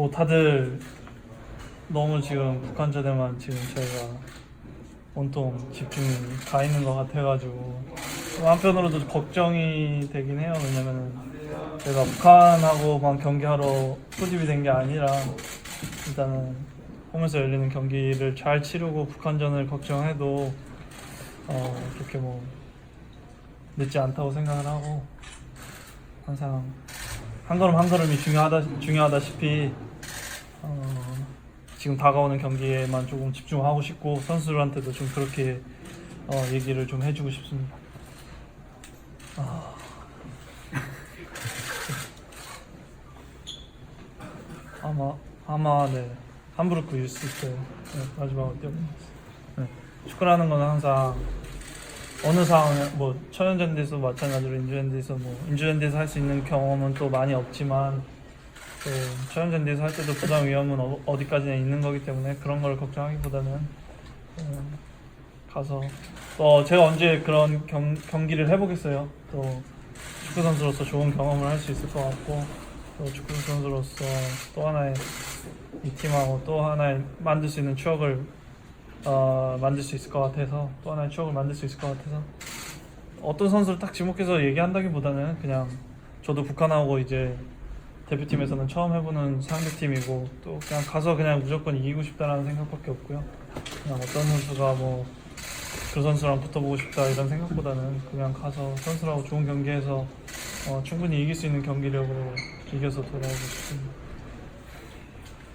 뭐 다들 너무 지금 북한전에만 지금 저희가 온통 집중이 가 있는 것 같아가지고 좀 한편으로도 걱정이 되긴 해요. 왜냐면은 제가 북한하고만 경기하러 소집이 된 게 아니라 일단은 홈에서 열리는 경기를 잘 치르고 북한전을 걱정해도 어 그렇게 뭐 늦지 않다고 생각을 하고 항상 한 걸음 한 걸음이 중요하다 중요하다시피 어, 지금 다가오는 경기에만 조금 집중하고 싶고 선수들한테도 좀 그렇게 어, 얘기를 좀 해주고 싶습니다. 아. 아마 아마 네 함부르크 유스 때 네, 마지막으로 뛰어보겠습니다. 네. 축구라는 건 항상 어느 상황에 뭐 천연전대에서 마찬가지로 인주연대에서 뭐 인주연대에서 할 수 있는 경험은 또 많이 없지만 또 천연전대에서 할 때도 부상 위험은 어, 어디까지나 있는 거기 때문에 그런 걸 걱정하기보다는 어, 가서 또 제가 언제 그런 경, 경기를 해보겠어요. 또 축구 선수로서 좋은 경험을 할 수 있을 것 같고 또 축구 선수로서 또 하나의 이 팀하고 또 하나의 만들 수 있는 추억을 어, 만들 수 있을 것 같아서 또 하나의 추억을 만들 수 있을 것 같아서 어떤 선수를 딱 지목해서 얘기한다기보다는 그냥 저도 북한하고 이제 대표팀에서는 처음 해보는 상대팀이고 또 그냥 가서 그냥 무조건 이기고 싶다라는 생각밖에 없고요. 그냥 어떤 선수가 뭐 그 선수랑 붙어보고 싶다 이런 생각보다는 그냥 가서 선수라고 좋은 경기에서 어, 충분히 이길 수 있는 경기력으로 이겨서 돌아오고 싶습니다.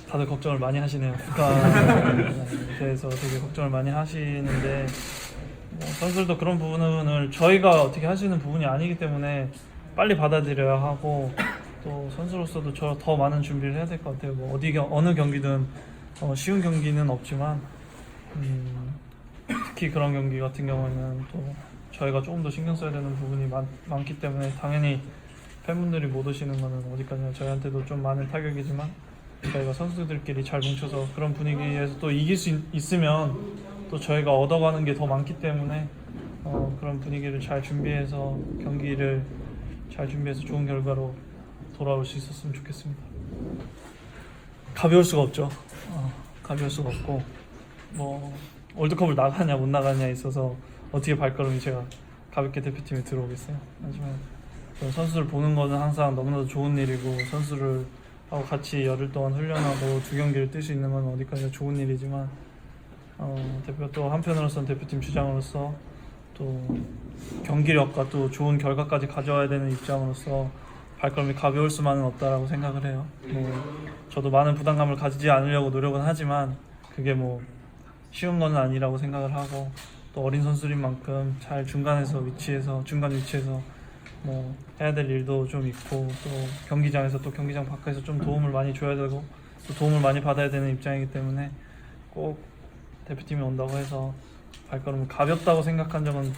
다들 걱정을 많이 하시네요. 북한에 대해서 되게 걱정을 많이 하시는데 뭐 선수들도 그런 부분을 저희가 어떻게 할 수 있는 부분이 아니기 때문에 빨리 받아들여야 하고 또 선수로서도 저 더 많은 준비를 해야 될 것 같아요. 뭐 어디 경- 어느 경기든 어, 쉬운 경기는 없지만 음, 특히 그런 경기 같은 경우에는 또 저희가 조금 더 신경 써야 되는 부분이 많, 많기 때문에 당연히 팬분들이 못 오시는 거는 어디까지나 저희한테도 좀 많은 타격이지만 저희가 선수들끼리 잘 뭉쳐서 그런 분위기에서 또 이길 수 있, 으면또 저희가 얻어가는 게 더 많기 때문에 어, 그런 분위기를 잘 준비해서 경기를 잘 준비해서 좋은 결과로 돌아올 수 있었으면 좋겠습니다. 가벼울 수가 없죠. 어, 가벼울 수가 없고 뭐 월드컵을 나가냐 못 나가냐에 있어서 어떻게 발걸음이 제가 가볍게 대표팀에 들어오겠어요. 하지만 선수를 보는 거는 항상 너무나도 좋은 일이고 선수를 하고 같이 열흘 동안 훈련하고 두 경기를 뛸 수 있는 건 어디까지나 좋은 일이지만 어, 대표 또 한편으로서는 대표팀 주장으로서 또 경기력과 또 좋은 결과까지 가져와야 되는 입장으로서 발걸음이 가벼울 수만은 없다라고 생각을 해요. 뭐 저도 많은 부담감을 가지지 않으려고 노력은 하지만 그게 뭐 쉬운 건 아니라고 생각을 하고 또 어린 선수인 만큼 잘 중간에서 위치해서 중간 위치에서 뭐 해야 될 일도 좀 있고 또 경기장에서 또 경기장 밖에서 좀 도움을 많이 줘야 되고 또 도움을 많이 받아야 되는 입장이기 때문에 꼭 대표팀이 온다고 해서 발걸음을 가볍다고 생각한 적은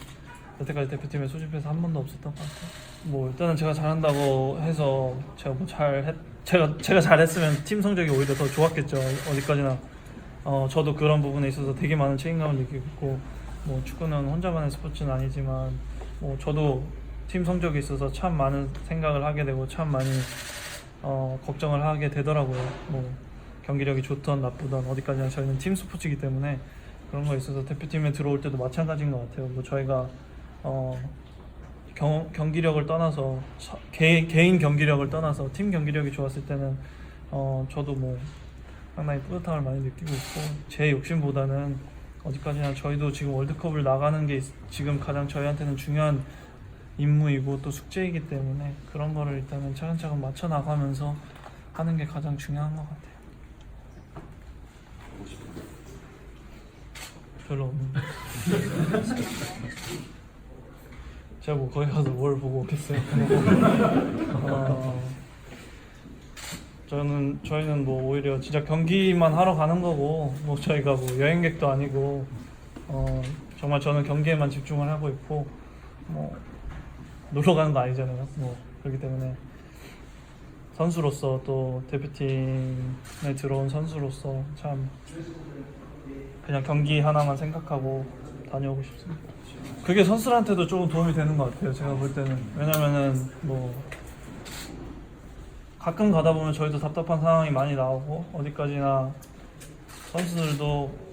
여태까지 대표팀에 소집해서 한 번도 없었던 것 같아요. 뭐 일단은 제가 잘한다고 해서 제가 뭐 잘했 제가 제가 잘했으면 팀 성적이 오히려 더 좋았겠죠. 어디까지나 어 저도 그런 부분에 있어서 되게 많은 책임감을 느끼고 있고 뭐 축구는 혼자만의 스포츠는 아니지만 뭐 저도 팀 성적에 있어서 참 많은 생각을 하게 되고 참 많이 어 걱정을 하게 되더라고요. 뭐 경기력이 좋던 나쁘던 어디까지나 저희는 팀 스포츠이기 때문에 그런 거에 있어서 대표팀에 들어올 때도 마찬가지인 것 같아요. 뭐 저희가 어 경, 경기력을 떠나서 서- 개, 개인 경기력을 떠나서 팀 경기력이 좋았을 때는 어 저도 뭐 상당히 뿌듯함을 많이 느끼고 있고 제 욕심보다는 어디까지나 저희도 지금 월드컵을 나가는 게 있- 지금 가장 저희한테는 중요한 임무이고 또 숙제이기 때문에 그런 거를 일단은 차근차근 맞춰 나가면서 하는 게 가장 중요한 것 같아요. 별로 없는데. 제가 뭐 거기 가서 뭘 보고 오겠어요. 어, 저는 저희는 뭐 오히려 진짜 경기만 하러 가는 거고 뭐 저희가 뭐 여행객도 아니고 어, 정말 저는 경기에만 집중을 하고 있고 뭐 놀러 가는 거 아니잖아요. 뭐 그렇기 때문에 선수로서 또 대표팀에 들어온 선수로서 참 그냥 경기 하나만 생각하고 다녀오고 싶습니다. 그게 선수들한테도 조금 도움이 되는 것 같아요. 제가 볼 때는 왜냐면은 뭐 가끔 가다 보면 저희도 답답한 상황이 많이 나오고 어디까지나 선수들도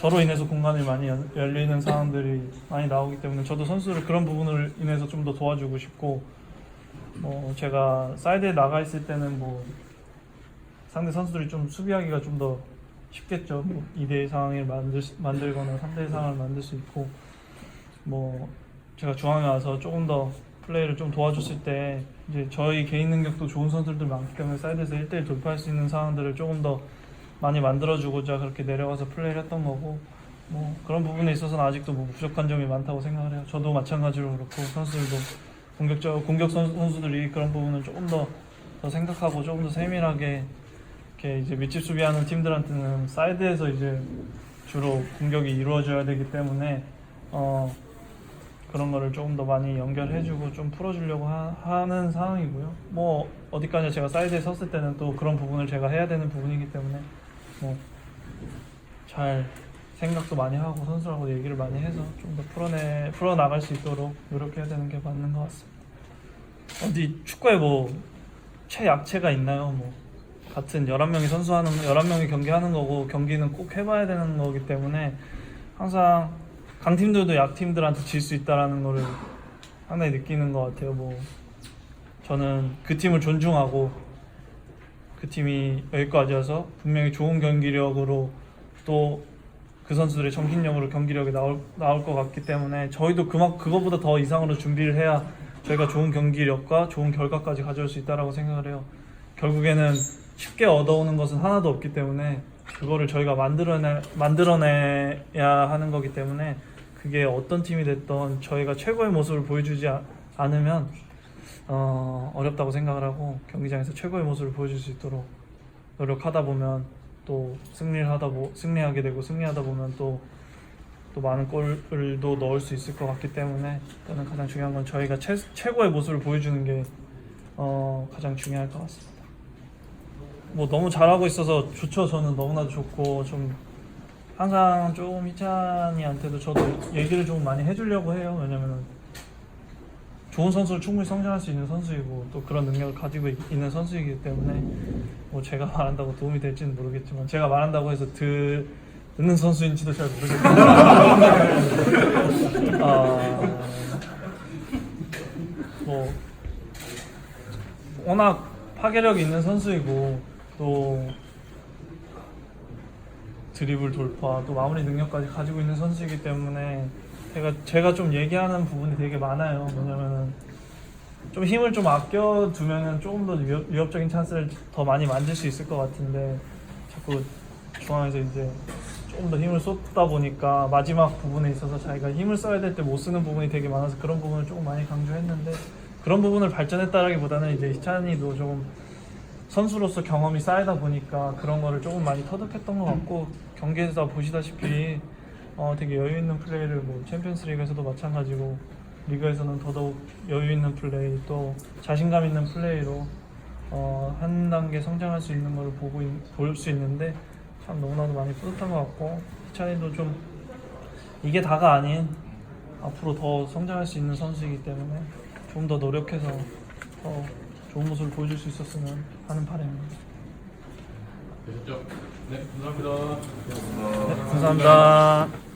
저로 인해서 공간이 많이 연- 열리는 상황들이 많이 나오기 때문에 저도 선수를 그런 부분을 인해서 좀 더 도와주고 싶고 뭐 제가 사이드에 나가 있을 때는 뭐 상대 선수들이 좀 수비하기가 좀 더 쉽겠죠. 뭐 2대2 상황을 만들, 수- 만들거나 3대1 상황을 만들 수 있고 뭐 제가 중앙에 와서 조금 더 플레이를 좀 도와줬을 때 이제 저희 개인 능력도 좋은 선수들 많기 때문에 사이드에서 1대1 돌파할 수 있는 상황들을 조금 더 많이 만들어주고자 그렇게 내려가서 플레이를 했던 거고 뭐 그런 부분에 있어서는 아직도 뭐 부족한 점이 많다고 생각을 해요. 저도 마찬가지로 그렇고 선수들도 공격적 공격 선- 선수들이 그런 부분을 조금 더, 더 생각하고 조금 더 세밀하게 이렇게 이제 밑집 수비하는 팀들한테는 사이드에서 이제 주로 공격이 이루어져야 되기 때문에 어 그런 거를 조금 더 많이 연결해주고 좀 풀어주려고 하, 는 상황이고요. 뭐 어디까지 제가 사이드에 섰을 때는 또 그런 부분을 제가 해야 되는 부분이기 때문에 뭐 잘 생각도 많이 하고 선수하고 얘기를 많이 해서 좀 더 풀어내 풀어 나갈 수 있도록 노력해야 되는 게 맞는 것 같습니다. 어디 축구에 뭐 최약체가 있나요? 뭐 같은 11명이 선수하는 11명이 경기하는 거고 경기는 꼭 해봐야 되는 거기 때문에 항상 강팀들도 약팀들한테 질 수 있다라는 거를 상당히 느끼는 것 같아요. 뭐 저는 그 팀을 존중하고 그 팀이 여기까지 와서 분명히 좋은 경기력으로 또 그 선수들의 정신력으로 경기력이 나올 나올 것 같기 때문에 저희도 그만 그거보다 더 이상으로 준비를 해야 저희가 좋은 경기력과 좋은 결과까지 가져올 수 있다라고 생각을 해요. 결국에는 쉽게 얻어오는 것은 하나도 없기 때문에 그거를 저희가 만들어내 만들어내야 하는 거기 때문에 그게 어떤 팀이 됐던 저희가 최고의 모습을 보여주지 아- 않으면 어, 어렵다고 생각을 하고 경기장에서 최고의 모습을 보여줄 수 있도록 노력하다 보면 또 승리를 하다 보 승리하게 되고 승리하다 보면 또 또 많은 골을도 넣을 수 있을 것 같기 때문에 일단은 가장 중요한 건 저희가 최, 최고의 모습을 보여주는 게 어, 가장 중요할 것 같습니다. 뭐 너무 잘하고 있어서 좋죠. 저는 너무나도 좋고 좀 항상 조금 희찬이한테도 저도 얘기를 좀 많이 해주려고 해요. 왜냐면은 좋은 선수를 충분히 성장할 수 있는 선수이고 또 그런 능력을 가지고 있- 있는 선수이기 때문에 뭐 제가 말한다고 도움이 될지는 모르겠지만 제가 말한다고 해서 드, 듣는 선수인지도 잘 모르겠지만 아, 뭐 워낙 파괴력 있는 선수이고 또 드리블 돌파 또 마무리 능력까지 가지고 있는 선수이기 때문에 제가 제가 좀 얘기하는 부분이 되게 많아요. 왜냐면은 좀 힘을 좀 아껴 두면은 조금 더 위협, 위협 적인 찬스를 더 많이 만들 수 있을 것 같은데 자꾸 중앙에서 이제 조금 더 힘을 쏟다 보니까 마지막 부분에 있어서 자기가 힘을 써야 될 때 못 쓰는 부분이 되게 많아서 그런 부분을 조금 많이 강조했는데 그런 부분을 발전했다라기보다는 이제 희찬이도 조금 선수로서 경험이 쌓이다 보니까 그런 거를 조금 많이 터득했던 것 같고 경기에서 보시다시피 어, 되게 여유 있는 플레이를 뭐 챔피언스리그에서도 마찬가지고 리그에서는 더더욱 여유 있는 플레이 또 자신감 있는 플레이로 어, 한 단계 성장할 수 있는 걸 보고 볼 수 있는데 참 너무나도 많이 뿌듯한 것 같고 희찬이도 좀 이게 다가 아닌 앞으로 더 성장할 수 있는 선수이기 때문에 좀 더 노력해서 더 좋은 모습을 보여줄 수 있었으면 하는 바람입니다. 되셨죠? 네, 감사합니다. 네, 감사합니다.